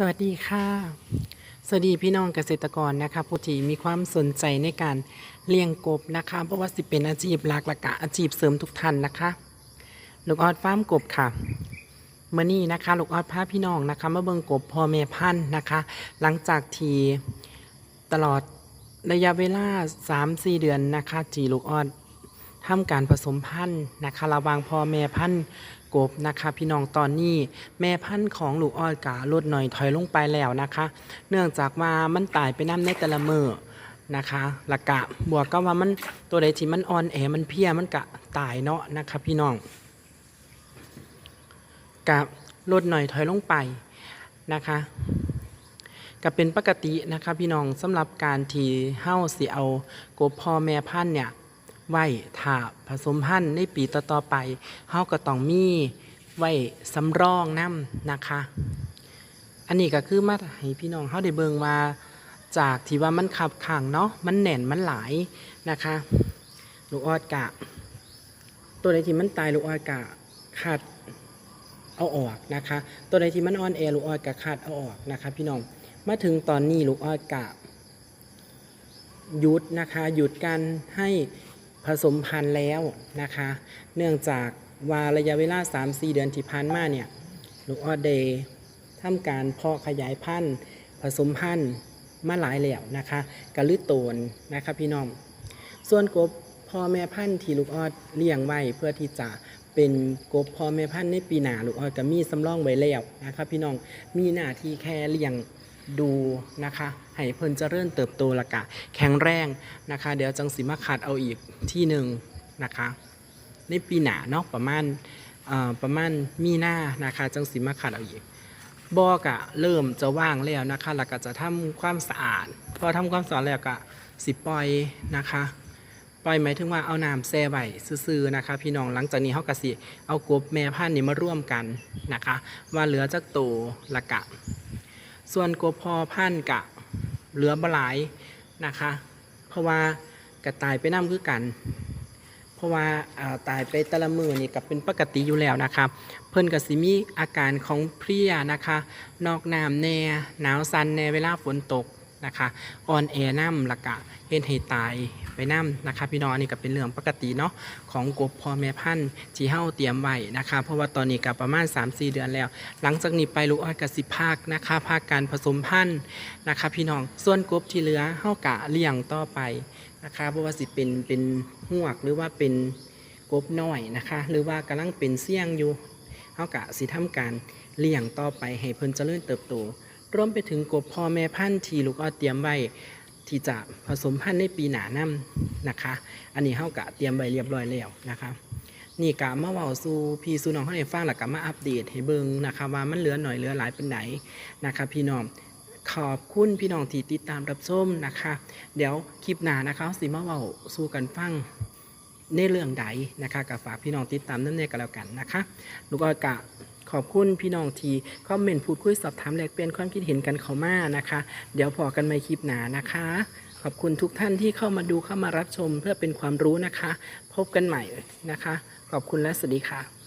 สวัสดีค่ะ สวัสดีพี่น้องเกษตรกรนะคะผู้ที่มีความสนใจในการเลี้ยงกบนะคะเพราะว่าสิเป็นอาชีพหลักและกะอาชีพเสริมทุกท่านนะคะลูกออดฟาร์มกบค่ะเมื่อนี้นะคะลูกออดพาพี่น้องนะคะมาเบิ่งกบพ่อแม่พันธุ์นะคะ หลังจากที่ตลอดระยะเวลา 3-4 เดือนนะคะจีลูกออดทำการผสมพันธุ์นะคะระวางพ่อแม่พันธุ์ กบนะคะพี่น้องตอนนี้แม่พันธุ์ของลูกอ้อยกาลดหน่อยถอยลงไปแล้วนะคะ เนื่องจากว่ามันตายไปน้ำในแต่ละมือนะคะละกะบวกก็ว่ามันตัวใดที่มันอ่อนแอมันเพลียมันกะตายเนาะนะคะพี่น้องกะลดหน่อยถอยลงไปนะคะก็เป็นปกตินะคะพี่น้องสำหรับการที่เฮ้าสิเอากบพ่อแม่พันธุ์เนี่ย ไว้ถ้าผสมพันธุ์ในปีต่อๆไปเฮาก็ต้องมีไว้สำรองน้ำนะคะ อันนี้ก็คือมาให้พี่น้องเฮาได้เบิ่งว่าจากที่ว่ามันขับขังเนาะมันแน่นมันหลายนะคะลูกออดกะ ตัวใดที่มันตายลูกออดกะขาดเอาออกนะคะ ตัวใดที่มันอ่อนแอลูกออดกะขาดเอาออกนะคะ พี่น้องมาถึงตอนนี้ลูกออดกะหยุดนะคะหยุดการให้ ผสมพันธุ์แล้วนะคะ เนื่องจากว่าระยะเวลา 3-4 เดือนที่ผ่านมาเนี่ยลูกออดเดย์ทำการเพาะขยายพันธุ์ ผสมพันธุ์มาหลายแล้วนะคะกระลือโตนนะคะพี่น้อง ส่วนกบพ่อแม่พันธุ์ที่ลูกออดเลี้ยงไว้เพื่อที่จะเป็นกบพ่อแม่พันธุ์ในปีหน้าลูกออดก็มีสำรองไว้แล้วนะคะพี่น้องมีหน้าที่แค่เลี้ยง ดูนะคะให้เพิ่นเจริญเติบโตละกะ แข็งแรงนะคะ เดี๋ยวจังสิมาคัดเอาอีกที่หนึ่งนะคะ ในปีหนาเนาะประมาณประมาณมีหน้านะคะ จังสิมาคัดเอาอีกบอกะเริ่มจะว่างแล้วนะคะแล้วก็จะทำความสะอาดพอทำความสะอาดแล้วก็สิปล่อยนะคะปล่อยหมายถึงว่าเอาน้ำแช่ไว้ซื่อๆนะคะ พี่น้องหลังจากนี้เขากะสิเอากบแม่พันธุ์นี่มาร่วมกันนะคะ ว่าเหลือจากโตละกะ ส่วนกบพอพันกะเหลือบหลายนะคะ เพราะว่ากระตายไปน้ำคือกัน เพราะว่าตายไปต่ละมือนี่ก็เป็นปกติอยู่แล้วนะคะเพิ่นก็สิมีอาการของเพลียนะคะ นอกน้ำแน่หนาวสันแน่เวลาฝนตกนะคะอ่อนแอน้ำละกะเห็นให้ตาย ไปน้ำนะคะพี่น้องอันนี้ก็เป็นเรื่องปกติเนาะของกบพ่อแม่พันธุ์ที่เฮาเตรียมไว้นะคะเพราะว่าตอนนี้ก็ประมาณ 3-4 เดือนแล้ว หลังจากนี้ไปลูกอ้อยกสิภาคนะคะภาคการผสมพันธุ์นะคะพี่น้องส่วนกบที่เหลือเฮากะเลี้ยงต่อไปนะคะเพราะว่าสิเป็นเป็นหวกหรือว่าเป็นกบน้อยนะคะหรือว่ากำลังเป็นเสี่ยงอยู่เฮากะสิทำการเลี้ยงต่อไปให้เพิ่นเจริญเติบโตรวมไปถึงกบพ่อแม่พันธุ์ที่ลูกอ้อยเตรียมไว้ ที่จะผสมพันธุ์ในปีหนานํนะคะ อันนี้เฮากะเตรียมไว้เรียบร้อยแล้วนะคะนี่กะมาเว้าสู่พี่สู่น้องเขาให้ฟังแล้วก็มาอัปเดตให้เบิ่งนะคะ ว่ามันเหลือหน่อยเหลือหลายเป็นไหนนะคะ พี่น้องขอบคุณพี่น้องที่ติดตามรับชมนะคะ เดี๋ยวคลิปหน้านะคะสิมาเว้าสู่กันฟังในเรื่องใดนะคะก็ฝากพี่น้องติดตามนั่นเองกันแล้วกันนะคะ ลูกอ้อยกะ ขอบคุณพี่น้องทีคอมเมนต์พูดคุยสอบถามแลกเปลี่ยนความคิดเห็นกันเข้ามานะคะ เดี๋ยวพอกันใหม่คลิปหน้านะคะ ขอบคุณทุกท่านที่เข้ามาดูเข้ามารับชมเพื่อเป็นความรู้นะคะ พบกันใหม่นะคะ ขอบคุณและสวัสดีค่ะ